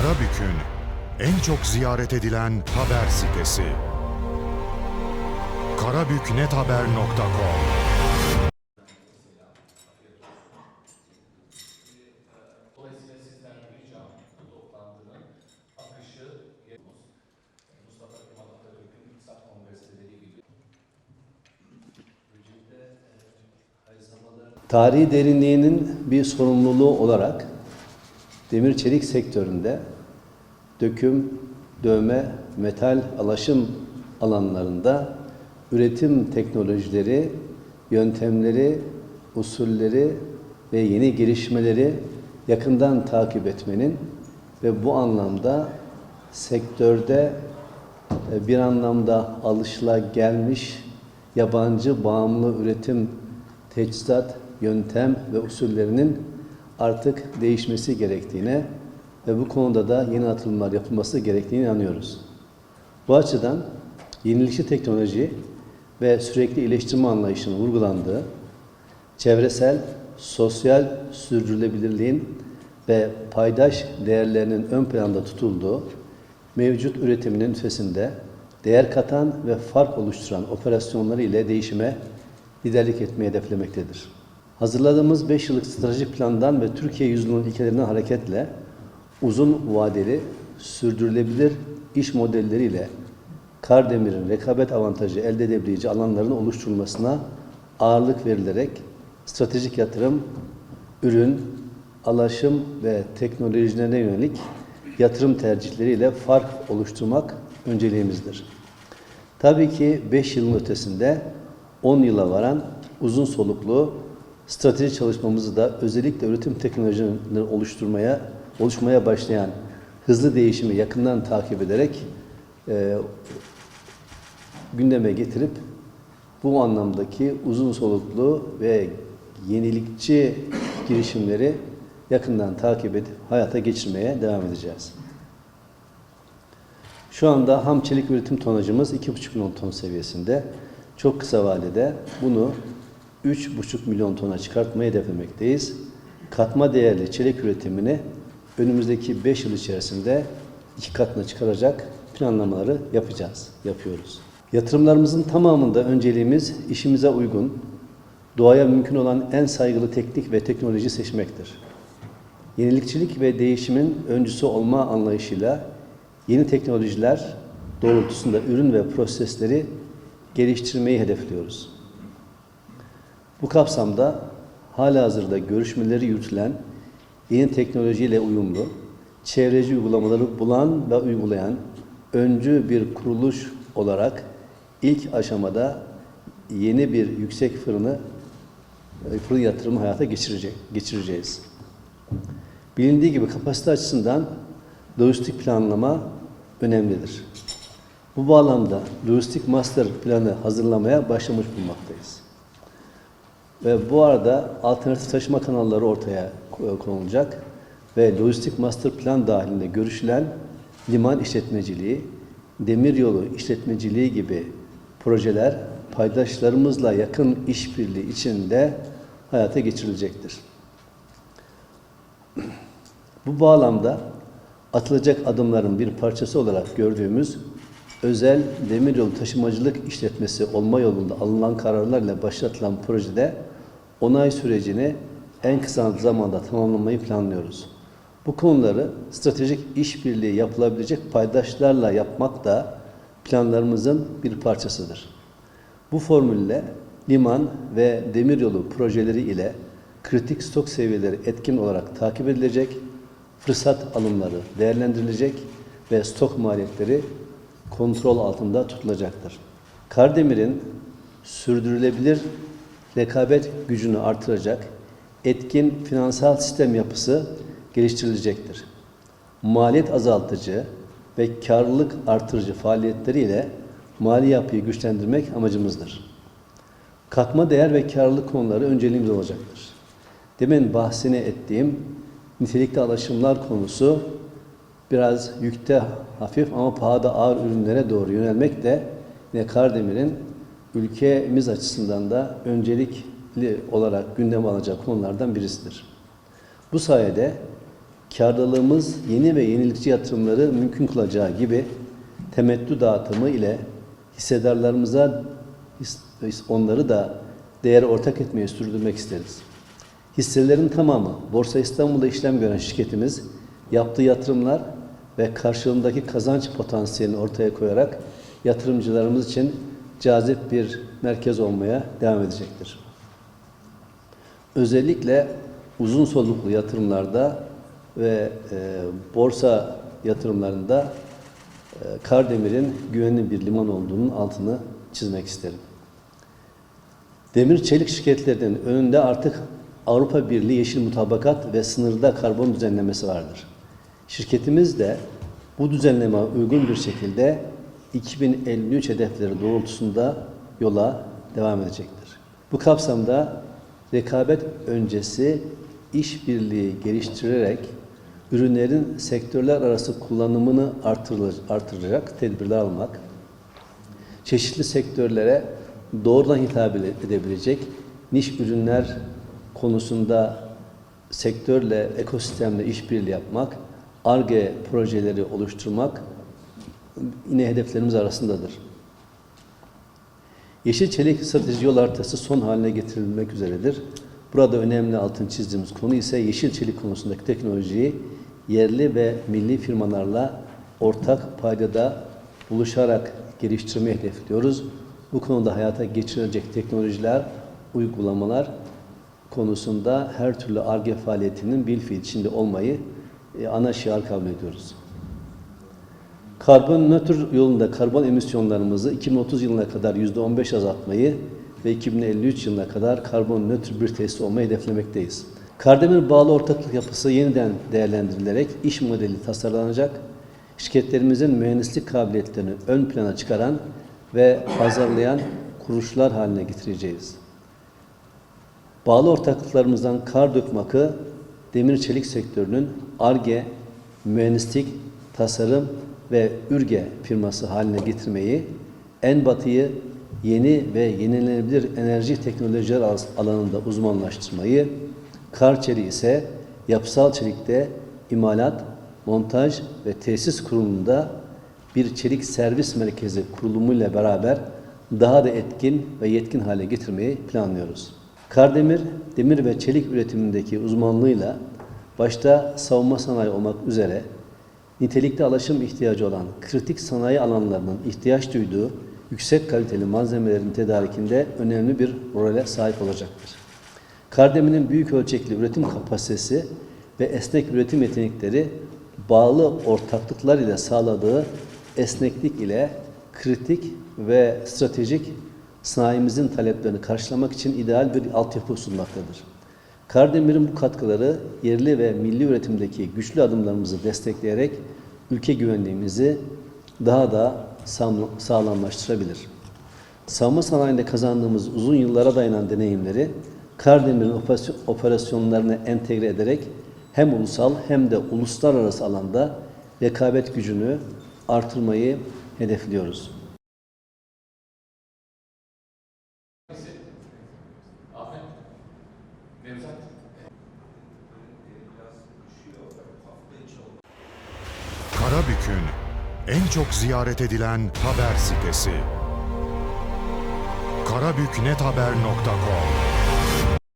Karabük'ün en çok ziyaret edilen haber sitesi. karabüknethaber.com gibi. Tarihi derinliğinin bir sorumluluğu olarak demir çelik sektöründe döküm, dövme, metal alaşım alanlarında üretim teknolojileri, yöntemleri, usulleri ve yeni gelişmeleri yakından takip etmenin ve bu anlamda sektörde e, bir anlamda alışılagelmiş yabancı bağımlı üretim teçhizat, yöntem ve usullerinin artık değişmesi gerektiğine ve bu konuda da yeni atılımlar yapılması gerektiğine inanıyoruz. Bu açıdan yenilikçi teknoloji ve sürekli iyileştirme anlayışının vurgulandığı, çevresel, sosyal sürdürülebilirliğin ve paydaş değerlerinin ön planda tutulduğu, mevcut üretiminin ötesinde değer katan ve fark oluşturan operasyonları ile değişime liderlik etmeyi hedeflemektedir. Hazırladığımız 5 yıllık stratejik plandan ve Türkiye yüzyılının ilkelerinden hareketle uzun vadeli, sürdürülebilir iş modelleriyle Kardemir'in rekabet avantajı elde edebileceği alanların oluşturulmasına ağırlık verilerek stratejik yatırım, ürün, alaşım ve teknolojilerine yönelik yatırım tercihleriyle fark oluşturmak önceliğimizdir. Tabii ki 5 yılın ötesinde 10 yıla varan uzun soluklu strateji çalışmamızı da özellikle üretim teknolojilerini oluşturmaya, oluşmaya başlayan hızlı değişimi yakından takip ederek e, gündeme getirip bu anlamdaki uzun soluklu ve yenilikçi girişimleri yakından takip edip hayata geçirmeye devam edeceğiz. Şu anda ham çelik üretim tonajımız 2,5 milyon ton seviyesinde. Çok kısa vadede bunu 3,5 milyon tona çıkartmayı hedeflemekteyiz. Katma değerli çelik üretimini önümüzdeki 5 yıl içerisinde iki katına çıkaracak planlamaları yapacağız, yapıyoruz. Yatırımlarımızın tamamında önceliğimiz işimize uygun, doğaya mümkün olan en saygılı teknik ve teknoloji seçmektir. Yenilikçilik ve değişimin öncüsü olma anlayışıyla yeni teknolojiler doğrultusunda ürün ve prosesleri geliştirmeyi hedefliyoruz. Bu kapsamda halihazırda görüşmeleri yürütülen yeni teknolojiyle uyumlu, çevreci uygulamaları bulan ve uygulayan öncü bir kuruluş olarak ilk aşamada yeni bir yüksek fırını e, fırın yatırımı hayata geçirecek, geçireceğiz. Bilindiği gibi kapasite açısından lojistik planlama önemlidir. Bu bağlamda lojistik master planı hazırlamaya başlamış bulunmaktayız. Ve bu arada alternatif taşıma kanalları ortaya konulacak ve lojistik master plan dahilinde görüşülen liman işletmeciliği, demiryolu işletmeciliği gibi projeler paydaşlarımızla yakın işbirliği içinde hayata geçirilecektir. Bu bağlamda atılacak adımların bir parçası olarak gördüğümüz özel demiryolu taşımacılık işletmesi olma yolunda alınan kararlarla başlatılan projede onay sürecini en kısa zamanda tamamlamayı planlıyoruz. Bu konuları stratejik işbirliği yapılabilecek paydaşlarla yapmak da planlarımızın bir parçasıdır. Bu formülle liman ve demiryolu projeleri ile kritik stok seviyeleri etkin olarak takip edilecek, fırsat alımları değerlendirilecek ve stok maliyetleri kontrol altında tutulacaktır. Kardemir'in sürdürülebilir rekabet gücünü artıracak etkin finansal sistem yapısı geliştirilecektir. Maliyet azaltıcı ve karlılık artırıcı faaliyetleriyle mali yapıyı güçlendirmek amacımızdır. Katma değer ve karlılık konuları önceliğimiz olacaktır. Demin bahsini ettiğim nitelikli alaşımlar konusu biraz yükte hafif ama pahada ağır ürünlere doğru yönelmek de yine Kardemir'in ülkemiz açısından da öncelikli olarak gündeme alacak konulardan birisidir. Bu sayede karlılığımız yeni ve yenilikçi yatırımları mümkün kılacağı gibi temettü dağıtımı ile hissedarlarımıza his- onları da değer ortak etmeye sürdürmek isteriz. Hisselerin tamamı Borsa İstanbul'da işlem gören şirketimiz yaptığı yatırımlar ve karşılığındaki kazanç potansiyelini ortaya koyarak yatırımcılarımız için cazip bir merkez olmaya devam edecektir. Özellikle uzun soluklu yatırımlarda ve e, borsa yatırımlarında e, Kardemir'in güvenli bir liman olduğunun altını çizmek isterim. Demir çelik şirketlerinin önünde artık Avrupa Birliği Yeşil Mutabakat ve sınırda karbon düzenlemesi vardır. Şirketimiz de bu düzenleme uygun bir şekilde 2053 hedefleri doğrultusunda yola devam edecektir. Bu kapsamda rekabet öncesi işbirliği geliştirerek ürünlerin sektörler arası kullanımını artıracak tedbirler almak, çeşitli sektörlere doğrudan hitap edebilecek niş ürünler konusunda sektörle, ekosistemle işbirliği yapmak, ARGE projeleri oluşturmak yine hedeflerimiz arasındadır. Yeşil çelik strateji yol haritası son haline getirilmek üzeredir. Burada önemli altın çizdiğimiz konu ise yeşil çelik konusundaki teknolojiyi yerli ve milli firmalarla ortak paydada buluşarak geliştirmeyi hedefliyoruz. Bu konuda hayata geçirilecek teknolojiler, uygulamalar konusunda her türlü ARGE faaliyetinin bil fiil içinde olmayı e, ana şiar kabul ediyoruz. Karbon nötr yolunda karbon emisyonlarımızı 2030 yılına kadar %15 azaltmayı ve 2053 yılına kadar karbon nötr bir tesis olmayı hedeflemekteyiz. Kardemir bağlı ortaklık yapısı yeniden değerlendirilerek iş modeli tasarlanacak, şirketlerimizin mühendislik kabiliyetlerini ön plana çıkaran ve pazarlayan kuruluşlar haline getireceğiz. Bağlı ortaklıklarımızdan kar dökmakı demir çelik sektörünün ARGE, mühendislik, tasarım ve ÜRGE firması haline getirmeyi, en batıyı yeni ve yenilenebilir enerji teknolojiler al- alanında uzmanlaştırmayı, kar çeliği ise yapısal çelikte imalat, montaj ve tesis kurulumunda bir çelik servis merkezi kurulumuyla beraber daha da etkin ve yetkin hale getirmeyi planlıyoruz. Kardemir, demir ve çelik üretimindeki uzmanlığıyla başta savunma sanayi olmak üzere nitelikli alaşım ihtiyacı olan kritik sanayi alanlarının ihtiyaç duyduğu yüksek kaliteli malzemelerin tedarikinde önemli bir role sahip olacaktır. Kardemir'in büyük ölçekli üretim kapasitesi ve esnek üretim yetenekleri bağlı ortaklıklar ile sağladığı esneklik ile kritik ve stratejik sanayimizin taleplerini karşılamak için ideal bir altyapı sunmaktadır. Kardemir'in bu katkıları yerli ve milli üretimdeki güçlü adımlarımızı destekleyerek ülke güvenliğimizi daha da sağlam- sağlamlaştırabilir. Savunma sanayinde kazandığımız uzun yıllara dayanan deneyimleri Kardemir'in operasyon- operasyonlarına entegre ederek hem ulusal hem de uluslararası alanda rekabet gücünü artırmayı hedefliyoruz. Karabük'ün en çok ziyaret edilen haber sitesi. karabüknethaber.com